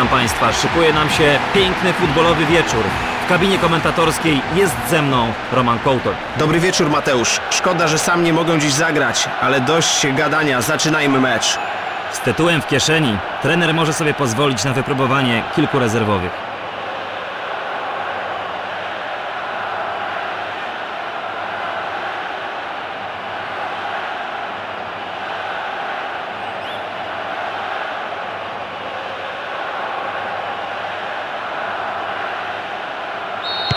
Witam Państwa. Szykuje nam się piękny futbolowy wieczór. W kabinie komentatorskiej jest ze mną Roman Kołtoń. Dobry wieczór, Mateusz. Szkoda, że sam nie mogę dziś zagrać, ale dość gadania, zaczynajmy mecz. Z tytułem w kieszeni trener może sobie pozwolić na wypróbowanie kilku rezerwowych.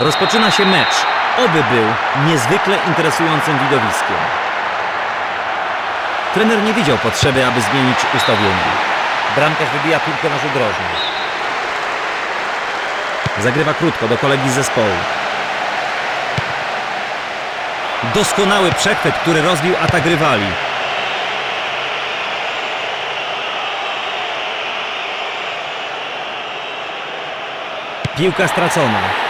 Rozpoczyna się mecz. Oby był niezwykle interesującym widowiskiem. Trener nie widział potrzeby, aby zmienić ustawienie. Bramkarz wybija piłkę na rzut rożny. Zagrywa krótko do kolegi z zespołu. Doskonały przechwyt, który rozbił atak rywali. Piłka stracona.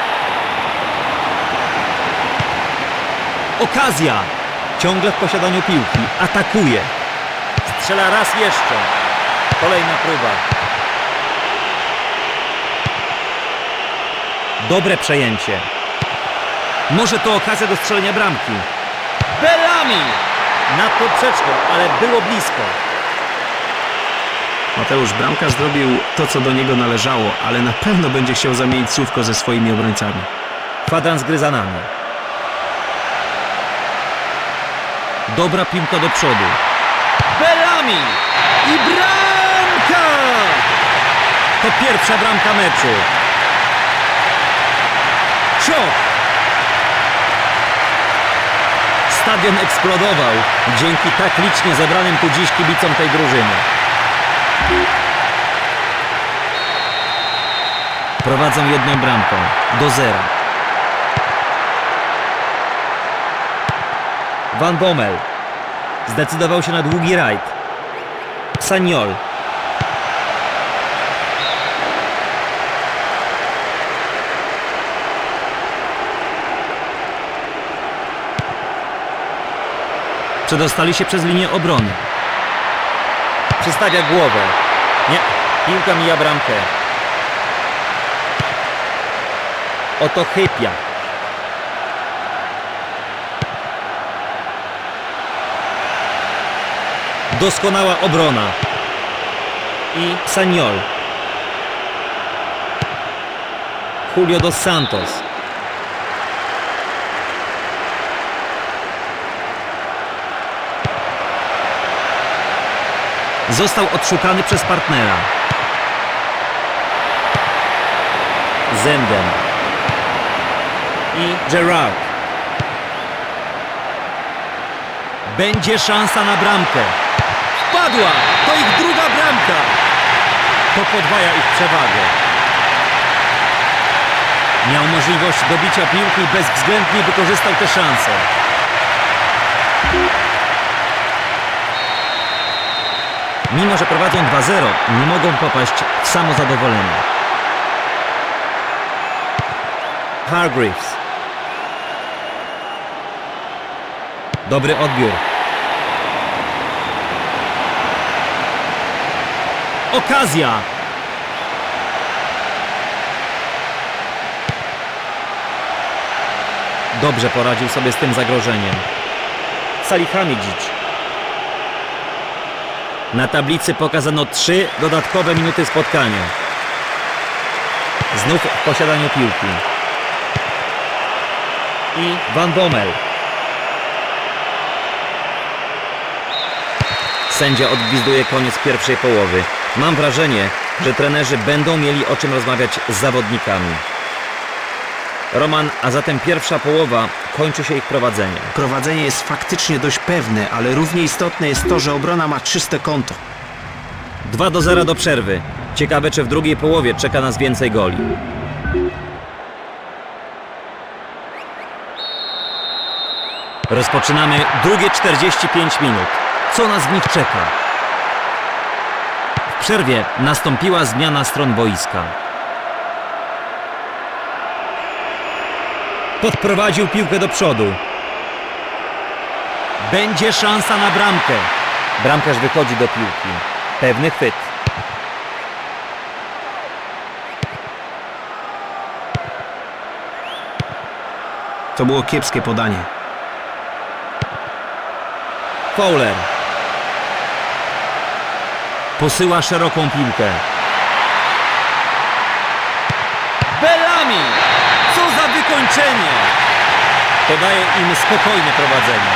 Okazja! Ciągle w posiadaniu piłki. Atakuje. Strzela raz jeszcze. Kolejna próba. Dobre przejęcie. Może to okazja do strzelenia bramki. Bellamy! Nad poprzeczką, ale było blisko. Mateusz Bramkarz zrobił to, co do niego należało, ale na pewno będzie chciał zamienić słówko ze swoimi obrońcami. Kwadrans gry za nami. Dobra piłka do przodu. Bellamy! I bramka! To pierwsza bramka meczu. Ciok! Stadion eksplodował dzięki tak licznie zebranym tu dziś kibicom tej drużyny. Prowadzą jedną bramką do zera. Van Bommel zdecydował się na długi rajd. Saniol. Przedostali się przez linię obrony. Przystawia głowę. Nie, piłka mija bramkę. Oto Hypia. Doskonała obrona. I Saniol. Julio dos Santos. Został odszukany przez partnera. Zenden. I Gerard. Będzie szansa na bramkę. Wpadła! To ich druga bramka! To podwaja ich przewagę. Miał możliwość dobicia piłki i bezwzględnie wykorzystał tę szansę. Mimo, że prowadzą 2-0, nie mogą popaść w samozadowolenie. Hargreaves. Dobry odbiór. Okazja! Dobrze poradził sobie z tym zagrożeniem. Salihamidzic. Na tablicy pokazano trzy dodatkowe minuty spotkania. Znów w posiadaniu piłki. I Van Bommel. Sędzia odgwizduje koniec pierwszej połowy. Mam wrażenie, że trenerzy będą mieli o czym rozmawiać z zawodnikami. Roman, a zatem pierwsza połowa kończy się ich prowadzeniem. Prowadzenie jest faktycznie dość pewne, ale równie istotne jest to, że obrona ma czyste konto. 2 do 0 do przerwy. Ciekawe, czy w drugiej połowie czeka nas więcej goli. Rozpoczynamy drugie 45 minut. Co nas w nich czeka? przerwie nastąpiła zmiana stron boiska. Podprowadził piłkę do przodu. Będzie szansa na bramkę. Bramkarz wychodzi do piłki. Pewny chwyt. To było kiepskie podanie. Fowler Posyła szeroką piłkę. Bellamy! Co za wykończenie! To daje im spokojne prowadzenie.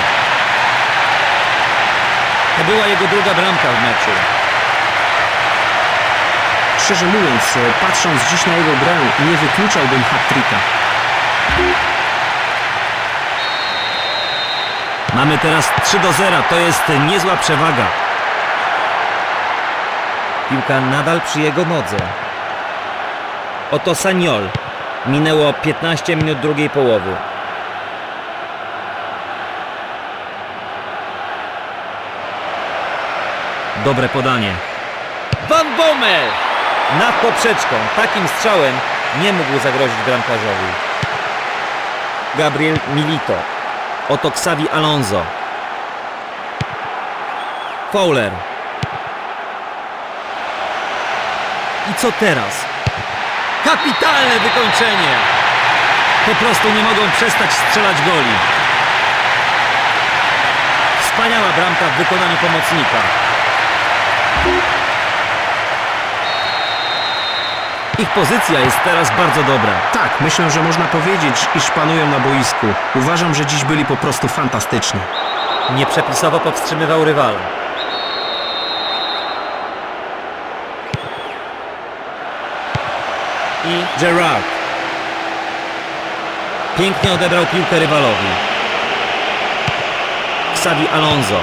To była jego druga bramka w meczu. Szczerze mówiąc, patrząc dziś na jego grę, nie wykluczałbym hat-tricka. Mamy teraz 3 do 0. To jest niezła przewaga. Piłka nadal przy jego nodze. Oto Saniol. Minęło 15 minut drugiej połowy. Dobre podanie. Van Bommel! Nad poprzeczką. Takim strzałem nie mógł zagrozić bramkarzowi. Gabriel Milito. Oto Xavi Alonso. Fowler. I co teraz? Kapitalne wykończenie! Po prostu nie mogą przestać strzelać goli. Wspaniała bramka w wykonaniu pomocnika. Ich pozycja jest teraz bardzo dobra. Tak, myślę, że można powiedzieć, iż panują na boisku. Uważam, że dziś byli po prostu fantastyczni. Nieprzepisowo powstrzymywał rywala. I Gerard. Pięknie odebrał piłkę rywalowi. Xavi Alonso.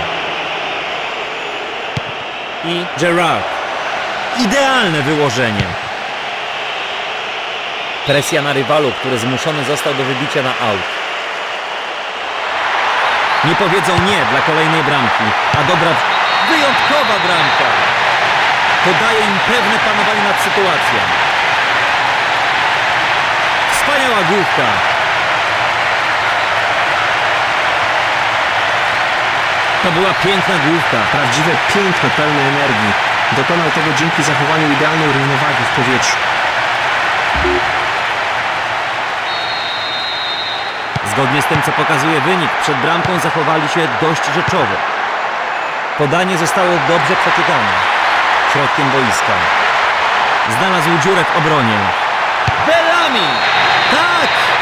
I Gerard. Idealne wyłożenie. Presja na rywalu, który zmuszony został do wybicia na aut. Nie powiedzą nie dla kolejnej bramki, a dobra, wyjątkowa bramka. To daje im pewne panowanie nad sytuacją. Wspaniała główka. To była piękna główka. Prawdziwe piękno pełne energii. Dokonał tego dzięki zachowaniu idealnej równowagi w powietrzu. Zgodnie z tym, co pokazuje wynik, przed bramką zachowali się dość rzeczowo. Podanie zostało dobrze przeczytane. Środkiem boiska. Znalazł dziurę w obronie. Bellamy! Tak!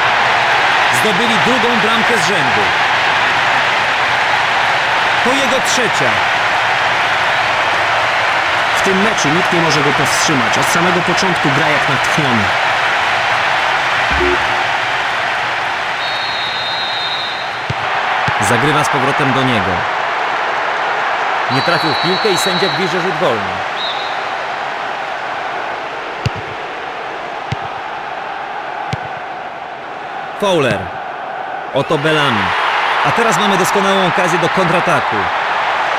Zdobyli drugą bramkę z rzędu. To jego trzecia. W tym meczu nikt nie może go powstrzymać. Od samego początku gra jak natchniony. Zagrywa z powrotem do niego. Nie trafił w piłkę i sędzia bierze rzut wolny. Fowler. Oto Bellamy. A teraz mamy doskonałą okazję do kontrataku.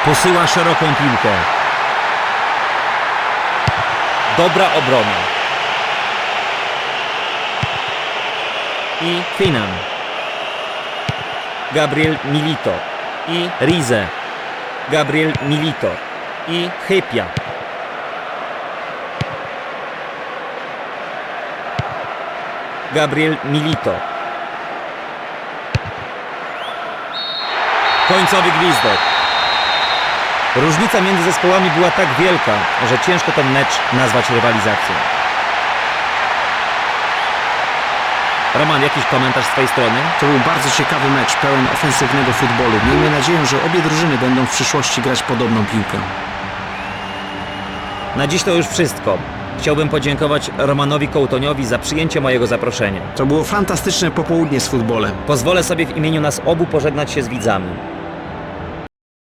Posyła szeroką piłkę. Dobra obrona. I Finan. Gabriel Milito i Rize. Gabriel Milito i Hypia. Gabriel Milito. Końcowy gwizdek. Różnica między zespołami była tak wielka, że ciężko ten mecz nazwać rywalizacją. Roman, jakiś komentarz z Twojej strony? To był bardzo ciekawy mecz, pełen ofensywnego futbolu. Miejmy nadzieję, że obie drużyny będą w przyszłości grać podobną piłkę. Na dziś to już wszystko. Chciałbym podziękować Romanowi Kołtoniowi za przyjęcie mojego zaproszenia. To było fantastyczne popołudnie z futbolem. Pozwolę sobie w imieniu nas obu pożegnać się z widzami.